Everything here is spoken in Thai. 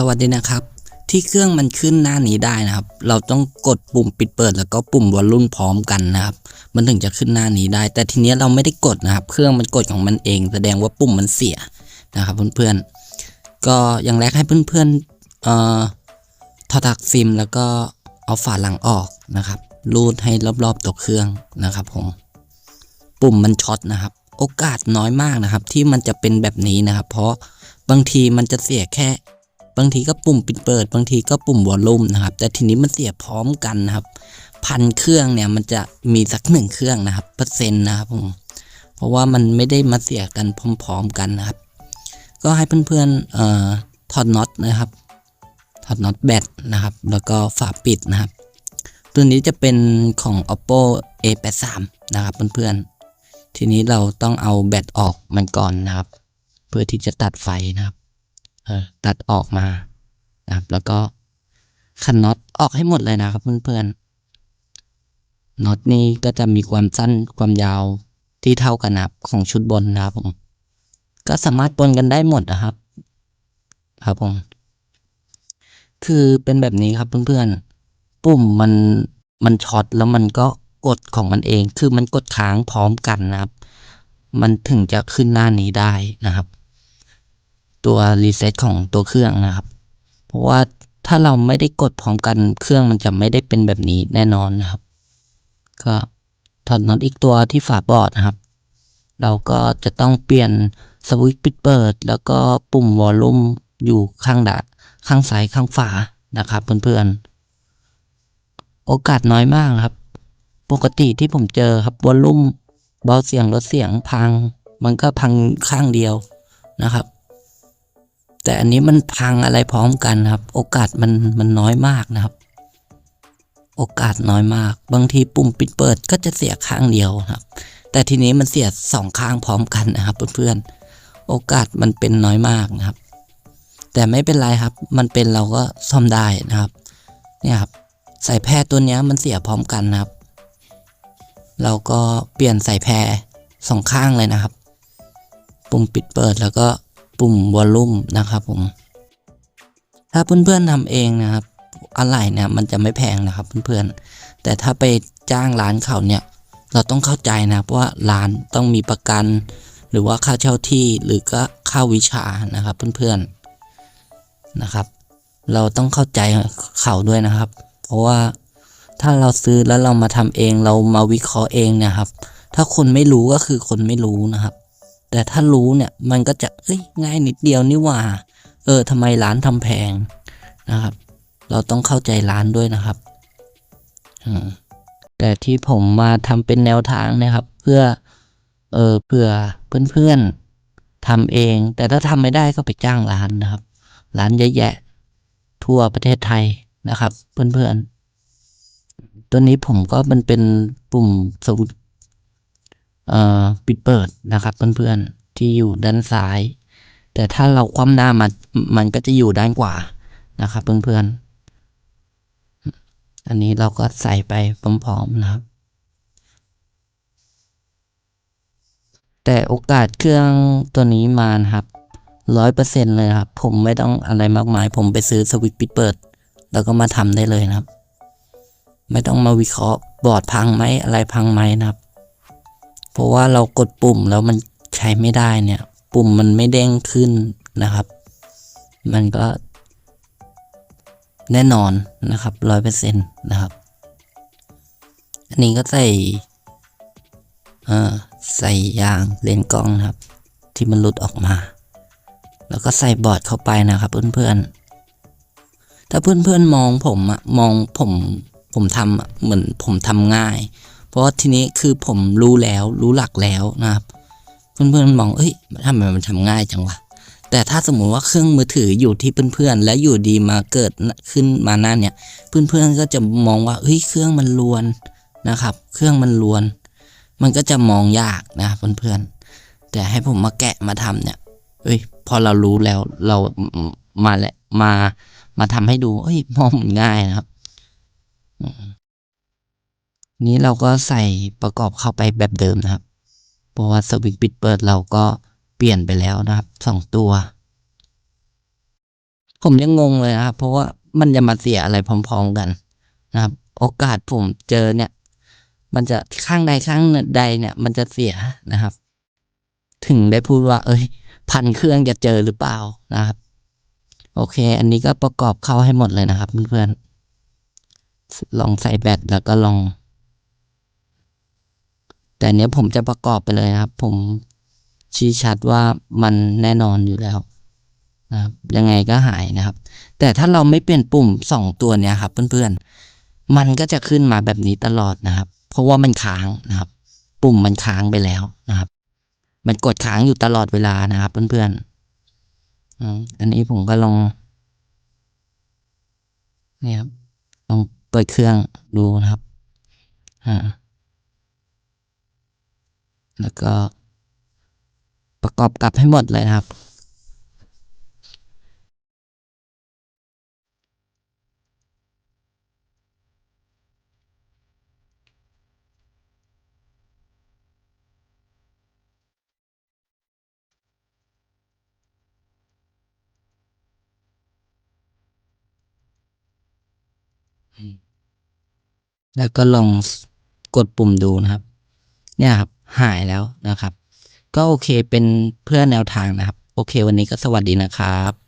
สวัสดีนะครับ ที่เครื่องมันขึ้นหน้านี้ได้นะครับ เราต้องกดปุ่มปิดเปิด แล้วก็ปุ่มวอลลุ่มพร้อมกันนะครับ มันถึงจะขึ้นหน้านี้ได้ แต่ทีนี้เราไม่ได้กดนะครับ เครื่องมันกดของมันเอง แสดงว่าปุ่มมันเสียนะครับเพื่อนๆก็อย่างแรกให้เพื่อนๆเอ่อถอดตักซิมแล้วก็เอาฝาหลังออกนะครับรูดให้รอบๆตัวเครื่องนะครับผมปุ่มมันช็อตนะครับ โอกาสน้อยมากนะครับ ที่มันจะเป็นแบบนี้นะครับ เพราะบางทีมันจะเสียแค่ บางทีก็ปุ่มปิดเปิด บางทีก็ปุ่มวอลลุ่มนะครับ แต่ทีนี้มันเสียพร้อมกันนะครับ พันเครื่องเนี่ยมันจะมีสักหนึ่งเครื่องนะครับเปอร์เซ็นต์นะครับผมเพราะว่ามันไม่ได้มาเสียกันพร้อมๆกันนะครับ ก็ให้เพื่อนๆเอ่อถอดน็อตนะครับถอดน็อตแบตนะครับ แล้วก็ฝาปิดนะครับ ตัวนี้จะเป็นของ oppo a83 นะครับเพื่อนๆทีนี้เราต้องเอาแบตออกมันก่อนนะครับ เพื่อที่จะตัดไฟนะครับ ตัดออกมานะครับ แล้วก็ขันน็อตออกให้หมดเลยนะครับเพื่อนๆน็อตนี้ก็จะมีความสั้นความยาวที่เท่ากันนะครับของชุดบนนะครับผม ก็สามารถปนกันได้หมดนะครับ ครับผม คือเป็นแบบนี้ครับเพื่อนๆ ปุ่มมันมันช็อตแล้วมันก็กดของมันเอง คือมันกดค้างพร้อมกันนะครับ มันถึงจะขึ้นหน้านี้ได้นะครับ ตัวรีเซ็ตของตัวเครื่องนะครับ เพราะว่าถ้าเราไม่ได้กดพร้อมกันเครื่องมันจะไม่ได้เป็นแบบนี้แน่นอนนะครับ ก็ถอดน็อตอีกตัวที่ฝาบอร์ดนะครับ เราก็จะต้องเปลี่ยนสวิตช์ปิดเปิด แล้วก็ปุ่มวอลลุ่มอยู่ข้างดาข้างซ้ายข้างฝานะครับเพื่อนๆ โอกาสน้อยมากครับ ปกติที่ผมเจอครับวอลลุ่มเบาเสียงลดเสียงพัง มันก็พังข้างเดียวนะครับ แต่อันนี้มันพังอะไรพร้อมกันครับ โอกาสมันมันน้อยมากนะครับ โอกาสน้อยมาก บางทีปุ่มปิดเปิดก็จะเสียข้างเดียวครับ แต่ทีนี้มันเสียสองข้างพร้อมกันนะครับ เพื่อนๆ โอกาสมันเป็นน้อยมากนะครับ แต่ไม่เป็นไรครับ มันเป็นเราก็ซ่อมได้นะครับ เนี่ยครับสายแพรตัวนี้มันเสียพร้อมกันนะครับ เราก็เปลี่ยนสายแพรสองข้างเลยนะครับ ปุ่มปิดเปิดแล้วก็ ปุ่มวอลลุ่มนะครับผม ถ้าเพื่อนๆทำเองนะครับ อะไรเนี่ยมันจะไม่แพงนะครับเพื่อนๆ แต่ถ้าไปจ้างร้านเขาเนี่ย เราต้องเข้าใจนะครับว่าร้านต้องมีประกัน หรือว่าค่าเช่าที่หรือก็ค่าวิชานะครับเพื่อนๆนะครับ เราต้องเข้าใจเขาด้วยนะครับ เพราะว่าถ้าเราซื้อแล้วเรามาทำเองเรามาวิเคราะห์เองเนี่ยครับ ถ้าคนไม่รู้ก็คือคนไม่รู้นะครับ แต่ถ้ารู้เนี่ยมันก็จะเอ้ยง่ายนิดเดียวนี่หว่า เออทำไมร้านทำแพงนะครับ เราต้องเข้าใจร้านด้วยนะครับแต่ที่ผมมาทำเป็นแนวทางนะครับ เพื่อเออเพื่อเพื่อนๆทำเอง แต่ถ้าทำไม่ได้ก็ไปจ้างร้านนะครับ ร้านเยอะแยะ ทั่วประเทศไทยนะครับ เพื่อนๆตัวนี้ผมก็มันเป็นปุ่มสวิต ปิดเปิดนะครับเพื่อนๆที่อยู่ด้านซ้าย แต่ถ้าเราคว่ำหน้ามันมันก็จะอยู่ด้านขวานะครับเพื่อนๆ อันนี้เราก็ใส่ไปพร้อมๆนะครับ แต่โอกาสเครื่องตัวนี้มานะครับร้อยเปอร์เซ็นเลยครับ ผมไม่ต้องอะไรมากมาย ผมไปซื้อสวิตช์ปิดเปิด แล้วก็มาทำได้เลยนะครับ ไม่ต้องมาวิเคราะห์บอร์ดพังไหมอะไรพังไหมนะครับ เพราะว่าเรากดปุ่มแล้วมันใช้ไม่ได้เนี่ย ปุ่มมันไม่เด้งขึ้นนะครับ มันก็ แน่นอนนะครับร้อยเปอร์เซ็นต์นะครับ อันนี้ก็ใส่เอ่อใส่ยางเลนกล้องนะครับ ที่มันหลุดออกมา แล้วก็ใส่บอร์ดเข้าไปนะครับ เพื่อนๆ ถ้าเพื่อนๆมองผมอะมองผมผมทำอะเหมือนผมทำง่าย ราะทีนี้คือผมรู้แล้วรู้หลักแล้วนะครับ เพื่อนๆมองเอ้ยทำไมมันทำง่ายจังวะแต่ถ้าสมมุติว่าเครื่องมือถืออยู่ที่เพื่อนๆ และอยู่ดีมาเกิดขึ้นมาหน้าเนี่ย เพื่อนๆก็จะมองว่าเฮ้ยเครื่องมันลวนนะครับ เครื่องมันลวน มันก็จะมองยากนะเพื่อนๆ แต่ให้ผมมาแกะมาทำเนี่ยเอ้ยพอเรารู้แล้วเรามาแหละมามาทำให้ดูเอ้ยมองมันง่ายนะครับอื นี้เราก็ใส่ประกอบเข้าไปแบบเดิมนะครับ เพราะว่าสวิตช์ปิดเปิดเราก็เปลี่ยนไปแล้วนะครับสองตัว ผมยังงงเลยนะครับ เพราะว่ามันจะมาเสียอะไรพร้อม ๆกันนะครับ โอกาสผมเจอเนี่ย มันจะข้างใดข้างใดเนี่ย มันจะเสียนะครับ ถึงได้พูดว่า เอ้ย พันเครื่องจะเจอหรือเปล่านะครับ โอเค อันนี้ก็ประกอบเข้าให้หมดเลยนะครับเพื่อนๆลองใส่แบตแล้วก็ลอง แต่เนี้ยผมจะประกอบไปเลยนะครับ ผมชี้ชัดว่ามันแน่นอนอยู่แล้วนะครับยังไงก็หายนะครับ แต่ถ้าเราไม่เปลี่ยนปุ่มสองตัวเนี้ยครับ เพื่อนๆ มันก็จะขึ้นมาแบบนี้ตลอดนะครับ เพราะว่ามันค้างนะครับ ปุ่มมันค้างไปแล้วนะครับ มันกดค้างอยู่ตลอดเวลานะครับ เพื่อนๆอืมอันนี้ผมก็ลองนี่ครับลองเปิดเครื่องดูนะครับอ่า แล้วก็ ประกอบกลับให้หมดเลยครับ แล้วก็ลองกดปุ่มดูนะครับ เนี่ยครับ หายแล้วนะครับ ก็โอเคเป็นเพื่อแนวทางนะครับ โอเค วันนี้ก็สวัสดีนะครับ